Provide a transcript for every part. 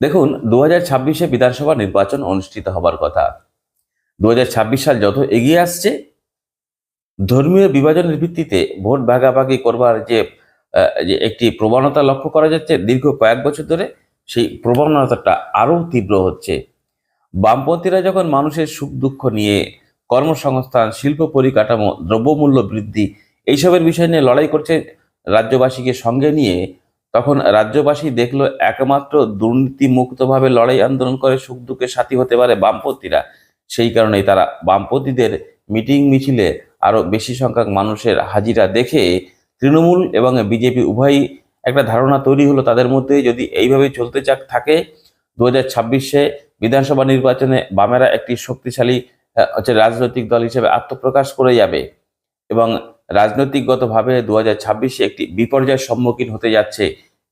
দেখুন দু হাজার ছাব্বিশে বিধানসভা নির্বাচন অনুষ্ঠিত হবার কথা। দু হাজার ছাব্বিশ সাল যত এগিয়ে আসছে, ধর্মীয় বিভাজনের ভিত্তিতে ভোট ভাগাভাগি করবার যে যে একটি প্রবণতা লক্ষ্য করা যাচ্ছে, দীর্ঘ কয়েক বছর ধরে সেই প্রবণতাটা আরও তীব্র হচ্ছে। বামপন্থীরা যখন মানুষের সুখ দুঃখ নিয়ে কর্মসংস্থান, শিল্প পরিকাঠামো, দ্রব্যমূল্য বৃদ্ধি এইসবের বিষয় নিয়ে লড়াই করছে, রাজ্যবাসীকে সঙ্গে নিয়ে তখন রাজ্যবাসী দেখল একমাত্র দুর্নীতি মুক্তভাবে লড়াই আন্দোলন করে সুখ দুঃখের সাথী হতে পারে বামপন্থীরা। সেই কারণেই তারা বামপন্থীদের মিটিং মিছিলে আরও বেশি সংখ্যক মানুষের হাজিরা দেখে তৃণমূল এবং বিজেপি উভয়ই একটা ধারণা তৈরি হলো তাদের মধ্যে যদি এইভাবে চলতে চাক থাকে দু হাজার ছাব্বিশে বিধানসভা নির্বাচনে বামেরা একটি শক্তিশালী হচ্ছে রাজনৈতিক দল হিসেবে আত্মপ্রকাশ করে যাবে এবং রাজনৈতিকগতভাবে দু হাজার ছাব্বিশে একটি বিপর্যয়ের সম্মুখীন হতে যাচ্ছে।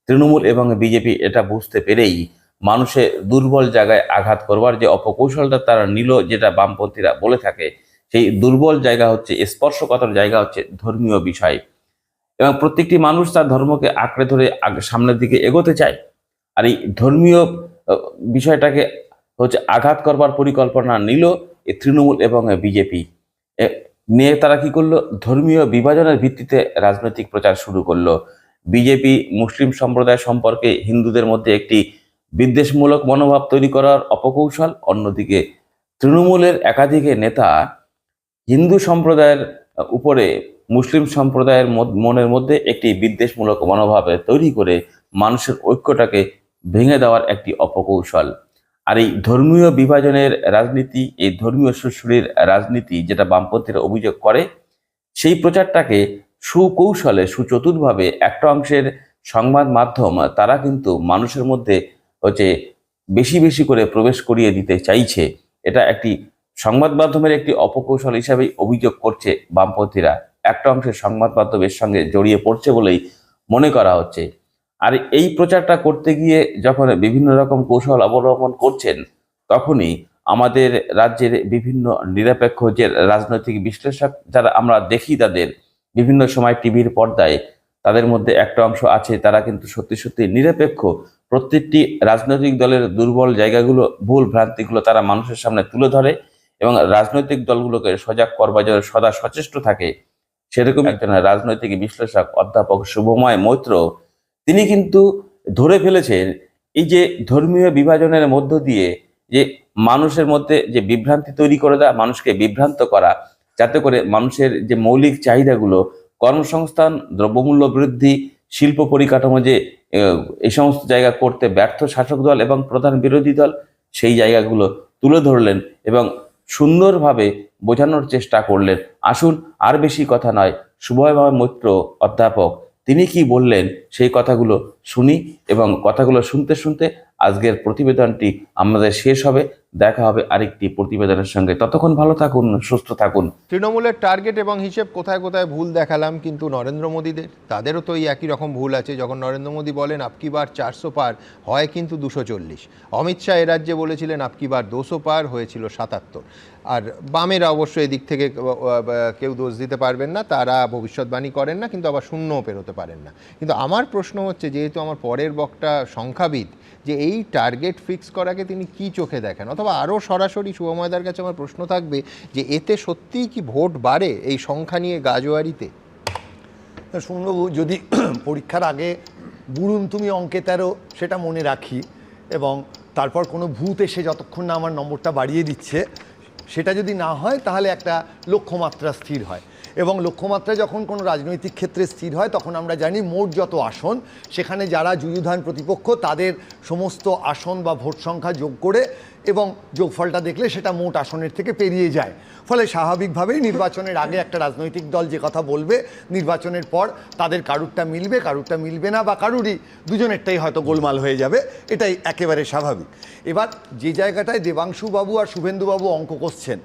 তৃণমূল এবং বিজেপি এটা বুঝতে পেরেই মানুষের দুর্বল জায়গায় আঘাত করবার যে অপকৌশলটা তারা নিল, যেটা বামপন্থীরা বলে থাকে, সেই দুর্বল জায়গা হচ্ছে, স্পর্শকাতর জায়গা হচ্ছে ধর্মীয় বিষয়। এবং প্রত্যেকটি মানুষ তার ধর্মকে আঁকড়ে ধরে সামনের দিকে এগোতে চায়। আর এই ধর্মীয় বিষয়টাকে হচ্ছে আঘাত করবার পরিকল্পনা নিল তৃণমূল এবং বিজেপি। নিয়ে তারা কি করল? ধর্মীয় বিভাজনের ভিত্তিতে রাজনৈতিক প্রচার শুরু করল। বিজেপি মুসলিম সম্প্রদায় সম্পর্কে হিন্দুদের মধ্যে একটি বিদ্বেষমূলক মনোভাব তৈরি করার অপকৌশল, অন্যদিকে তৃণমূলের একাধিক নেতা হিন্দু সম্প্রদায়ের উপরে মুসলিম সম্প্রদায়ের মনের মধ্যে একটি বিদ্বেষমূলক মনোভাব তৈরি করে মানুষের ঐক্যটাকে ভেঙে দেওয়ার একটি অপকৌশল। আর এই ধর্মীয় বিভাজনের রাজনীতি, এই ধর্মীয় সুশ্রীর রাজনীতি যেটা বামপন্থীরা অভিযোগ করে, সেই প্রচারটাকে সুকৌশলে, সুচতুরভাবে একটা অংশের সংবাদ মাধ্যম, তারা কিন্তু মানুষের মধ্যে হচ্ছে বেশি বেশি করে প্রবেশ করিয়ে দিতে চাইছে। এটা একটি সংবাদ মাধ্যমের একটি অপকৌশল হিসাবেই অভিযোগ করছে বামপন্থীরা। একটা অংশের সংবাদ মাধ্যমের সঙ্গে জড়িয়ে পড়ছে বলেই মনে করা হচ্ছে। আর এই প্রচারটা করতে গিয়ে যখন বিভিন্ন রকম কৌশল অবলম্বন করছেন, তখনই আমাদের রাজ্যের বিভিন্ন নিরপেক্ষ যে রাজনৈতিক বিশ্লেষক যারা আমরা দেখি তাদের বিভিন্ন সময় টিভির পর্দায় তাদের মধ্যে একটা অংশ আছে, তারা কিন্তু সত্যি সত্যি নিরপেক্ষ। প্রত্যেকটি রাজনৈতিক দলের দুর্বল জায়গাগুলো, ভুল ভ্রান্তিগুলো তারা মানুষের সামনে তুলে ধরে এবং রাজনৈতিক দলগুলোকে সজাগ করবার জন্য সদা সচেষ্ট থাকে। সেরকম একজন রাজনৈতিক বিশ্লেষক, অধ্যাপক শুভময় মৈত্র, তিনি কিন্তু ধরে ফেলেছেন এই যে ধর্মীয় বিভাজনের মধ্য দিয়ে যে মানুষের মধ্যে যে বিভ্রান্তি তৈরি করে দেওয়া, মানুষকে বিভ্রান্ত করা যাতে করে মানুষের যে মৌলিক চাহিদাগুলো, কর্মসংস্থান, দ্রব্যমূল্য বৃদ্ধি, শিল্প পরিকাঠামো যে এই সমস্ত জায়গা করতে ব্যর্থ শাসক দল এবং প্রধান বিরোধী দল, সেই জায়গাগুলো তুলে ধরলেন এবং সুন্দরভাবে বোঝানোর চেষ্টা করলেন। আসুন, আর বেশি কথা নয়। শুভময় মৈত্র অধ্যাপক, তিনি কি বললেন সেই কথাগুলো শুনি এবং কথাগুলো শুনতে শুনতে আজকের প্রতিবেদনটি আমাদের শেষ হবে। দেখা হবে আরেকটি প্রতিবেদনের সঙ্গে। ততক্ষণ ভালো থাকুন, সুস্থ থাকুন। তৃণমূলের টার্গেট এবং হিসেব কোথায় কোথায় ভুল দেখালাম কিন্তু নরেন্দ্র মোদীদের, তাদেরও তো এই একই রকম ভুল আছে। যখন নরেন্দ্র মোদী বলেন আপকি বার চারশো পার? হয় কিন্তু দুশো চল্লিশ। অমিত শাহ রাজ্যে বলেছিলেন আপকি বার দুশো পার? হয়েছিল সাতাত্তর। আর বামেরা অবশ্য এদিক থেকে কেউ দোষ দিতে পারবেন না, তারা ভবিষ্যৎবাণী করেন না, কিন্তু আবার শূন্যও পেরোতে পারেন না। কিন্তু আমার প্রশ্ন হচ্ছে, যেহেতু আমার পরের বক্তা সংখ্যাবিদ, যে এই টার্গেট ফিক্স করাকে তিনি কি চোখে দেখেন? অথবা আরও সরাসরি শুভময়দার কাছে আমার প্রশ্ন থাকবে যে এতে সত্যিই কি ভোট বাড়ে এই সংখ্যা নিয়ে গাজোয়ারিতে? শুনবাবু যদি পরীক্ষার আগে বুড়ুন তুমি অঙ্কে তেরো, সেটা মনে রাখি এবং তারপর কোনো ভূত এসে যতক্ষণ না আমার নম্বরটা বাড়িয়ে দিচ্ছে, সেটা যদি না হয় তাহলে একটা লক্ষ্যমাত্রা স্থির হয়। এবং লক্ষ্যমাত্রা যখন কোনো রাজনৈতিক ক্ষেত্রে স্থির হয়, তখন আমরা জানি মোট যত আসন, সেখানে যারা যুযুধান প্রতিপক্ষ, তাদের সমস্ত আসন বা ভোট সংখ্যা যোগ করে এবং যোগফলটা দেখলে সেটা মোট আসনের থেকে পেরিয়ে যায়। ফলে স্বাভাবিকভাবেই নির্বাচনের আগে একটা রাজনৈতিক দল যে কথা বলবে, নির্বাচনের পর তাদের কারুরটা মিলবে কারুরটা মিলবে না বা কারুরই দুজনেরটাই হয়তো গোলমাল হয়ে যাবে, এটাই একেবারে স্বাভাবিক। এবার যে জায়গাটায় দেবাংশুবাবু আর শুভেন্দুবাবু অঙ্ক কষছেন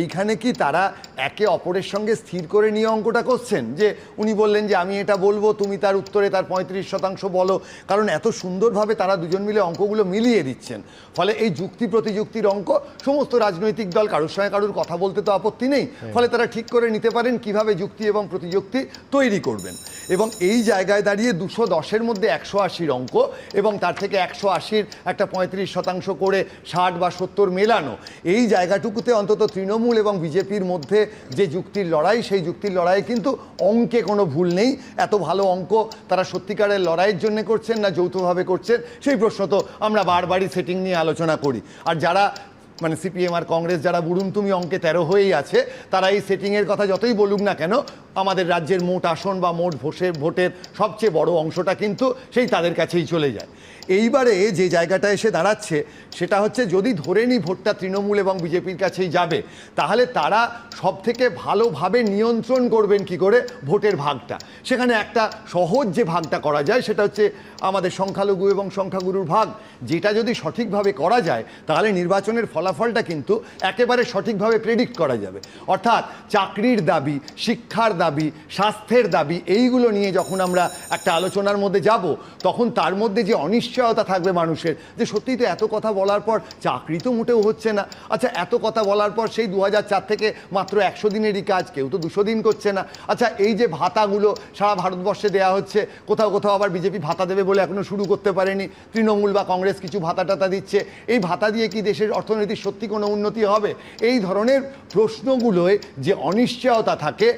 এইখানে কি তারা একে অপরের সঙ্গে স্থির করে করে নিয়ে অঙ্কটা করছেন যে উনি বললেন যে আমি এটা বলব তুমি তার উত্তরে তার পঁয়ত্রিশ শতাংশ বলো। কারণ এত সুন্দরভাবে তারা দুজন মিলে অঙ্কগুলো মিলিয়ে দিচ্ছেন। ফলে এই যুক্তি প্রতিযুক্তির অঙ্ক সমস্ত রাজনৈতিক দল কারোর সঙ্গে কারোর কথা বলতে তো আপত্তি নেই। ফলে তারা ঠিক করে নিতে পারেন কীভাবে যুক্তি এবং প্রতিযুক্তি তৈরি করবেন। এবং এই জায়গায় দাঁড়িয়ে দুশো দশের মধ্যে একশো আশির অঙ্ক এবং তার থেকে একশো আশির একটা পঁয়ত্রিশ শতাংশ করে ষাট বা সত্তর মেলানো। এই জায়গাটুকুতে অন্তত তৃণমূল এবং বিজেপির মধ্যে যে যুক্তির লড়াই সেই যুক্তির লড়াইয়ে কিন্তু অঙ্কে কোনো ভুল নেই। এত ভালো অঙ্ক তারা সত্যিকারের লড়াইয়ের জন্য করছেন না যৌথভাবে করছেন? সেই প্রশ্ন তো আমরা বারবারই সেটিং নিয়ে আলোচনা করি। আর যারা মানে সিপিএম আর কংগ্রেস যারা বুড়ুন তুমি অঙ্কে তেরো হয়েই আছে, তারা এই সেটিংয়ের কথা যতই বলুক না কেন আমাদের রাজ্যের মোট আসন বা মোট ভোটে, ভোটের সবচেয়ে বড় অংশটা কিন্তু সেই তাদের কাছেই চলে যায়। এইবারে যে জায়গাটা এসে দাঁড়াচ্ছে, সেটা হচ্ছে যদি ধরে নিই ভোটটা তৃণমূল এবং বিজেপির কাছেই যাবে, তাহলে তারা সব থেকে ভালোভাবে নিয়ন্ত্রণ করবেন কি করে? ভোটের ভাগটা। সেখানে একটা সহজ যে ভাগটা করা যায়, সেটা হচ্ছে আমাদের সংখ্যালঘু এবং সংখ্যাগুরুর ভাগ। যেটা যদি সঠিকভাবে করা যায়, তাহলে নির্বাচনের ফলাফলটা কিন্তু একেবারে সঠিকভাবে প্রেডিক্ট করা যাবে। অর্থাৎ চাকরির দাবি, শিক্ষার দাবি, স্বাস্থ্যের দাবি, এইগুলো নিয়ে যখন আমরা একটা আলোচনার মধ্যে যাব, তখন তার মধ্যে যে অনিশ্চয়তা থাকবে মানুষের, যে সত্যিই তো এত কথা বলার পর চাকরি তো মোটেও হচ্ছে না। আচ্ছা এত কথা বলার পর সেই দু থেকে মাত্র একশো দিনেরই কাজ, কেউ তো দুশো দিন করছে না। আচ্ছা এই যে ভাতাগুলো সারা ভারতবর্ষে দেওয়া হচ্ছে, কোথাও কোথাও আবার বিজেপি ভাতা দেবে বলে এখনও শুরু করতে পারেনি, তৃণমূল বা কংগ্রেস কিছু ভাতা টাতা দিচ্ছে, এই ভাতা দিয়ে কি দেশের অর্থনীতির সত্যি কোনো উন্নতি হবে? এই ধরনের প্রশ্নগুলোয় যে অনিশ্চয়তা থাকে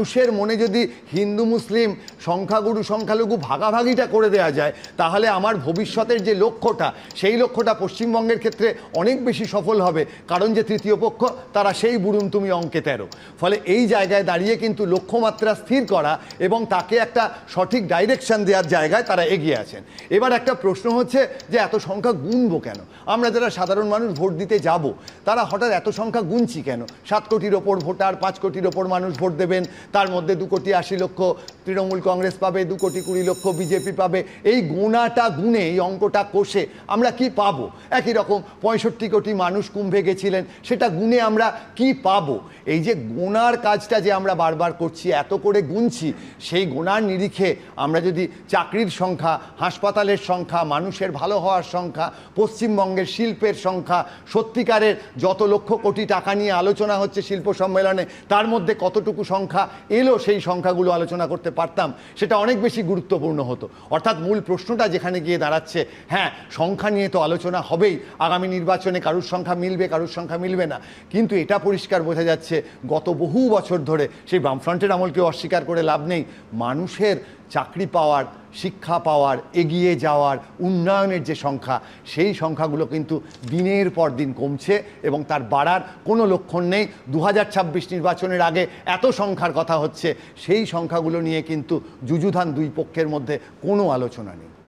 মানুষের মনে যদি হিন্দু, মুসলিম, সংখ্যাগুরু, সংখ্যালঘু ভাগাভাগিটা করে দেওয়া যায়, তাহলে আমার ভবিষ্যতের যে লক্ষ্যটা, সেই লক্ষ্যটা পশ্চিমবঙ্গের ক্ষেত্রে অনেক বেশি সফল হবে। কারণ যে তৃতীয় পক্ষ, তারা সেই বুড়ুম তুমি অঙ্কে তেরো। ফলে এই জায়গায় দাঁড়িয়ে কিন্তু লক্ষ্যমাত্রা স্থির করা এবং তাকে একটা সঠিক ডাইরেকশন দেওয়ার জায়গায় তারা এগিয়ে আছেন। এবার একটা প্রশ্ন হচ্ছে যে এত সংখ্যা গুনবো কেন? আমরা যারা সাধারণ মানুষ ভোট দিতে যাব, তারা হঠাৎ এত সংখ্যা গুনছি কেন? সাত কোটির ওপর ভোটার, পাঁচ কোটির ওপর মানুষ ভোট দেবেন তার মধ্যে দু কোটি আশি লক্ষ তৃণমূল কংগ্রেস পাবে, দু কোটি কুড়ি লক্ষ বিজেপি পাবে। এই গোনাটা গুনে এই অঙ্কটা কষে আমরা কি পাবো? একই রকম পঁয়ষট্টি কোটি মানুষ কুম্ভে গেছিলেন, সেটা গুনে আমরা কি পাবো? এই যে গোনার কাজটা যে আমরা বারবার করছি, এত করে গুনছি, সেই গোনার নিরিখে আমরা যদি চাকরির সংখ্যা, হাসপাতালের সংখ্যা, মানুষের ভালো হওয়ার সংখ্যা, পশ্চিমবঙ্গের শিল্পের সংখ্যা, সত্যিকারের যত লক্ষ কোটি টাকা নিয়ে আলোচনা হচ্ছে শিল্প সম্মেলনে, তার মধ্যে কতটুকু সংখ্যা এলো সেই সংখ্যাগুলো আলোচনা করতে পারতাম, সেটা অনেক বেশি গুরুত্বপূর্ণ হতো। অর্থাৎ মূল প্রশ্নটা যেখানে গিয়ে দাঁড়াচ্ছে হ্যাঁ সংখ্যা নিয়ে তো আলোচনা হবেই, আগামী নির্বাচনে কারুর সংখ্যা মিলবে, কারুর সংখ্যা মিলবে না। কিন্তু এটা পরিষ্কার বোঝা যাচ্ছে, গত বহু বছর ধরে সেই বামফ্রন্টের আমলকে অস্বীকার করে লাভ নেই। মানুষের চাকরি পাওয়ার, শিক্ষা পাওয়ার, এগিয়ে যাওয়ার, উন্নয়নের যে সংখ্যা, সেই সংখ্যাগুলো কিন্তু দিনের পর দিন কমছে এবং তার বাড়ার কোনো লক্ষণ নেই। দু হাজার ছাব্বিশ নির্বাচনের আগে এত সংখ্যার কথা হচ্ছে, সেই সংখ্যাগুলো নিয়ে কিন্তু যুযুধান দুই পক্ষের মধ্যে কোনো আলোচনা নেই।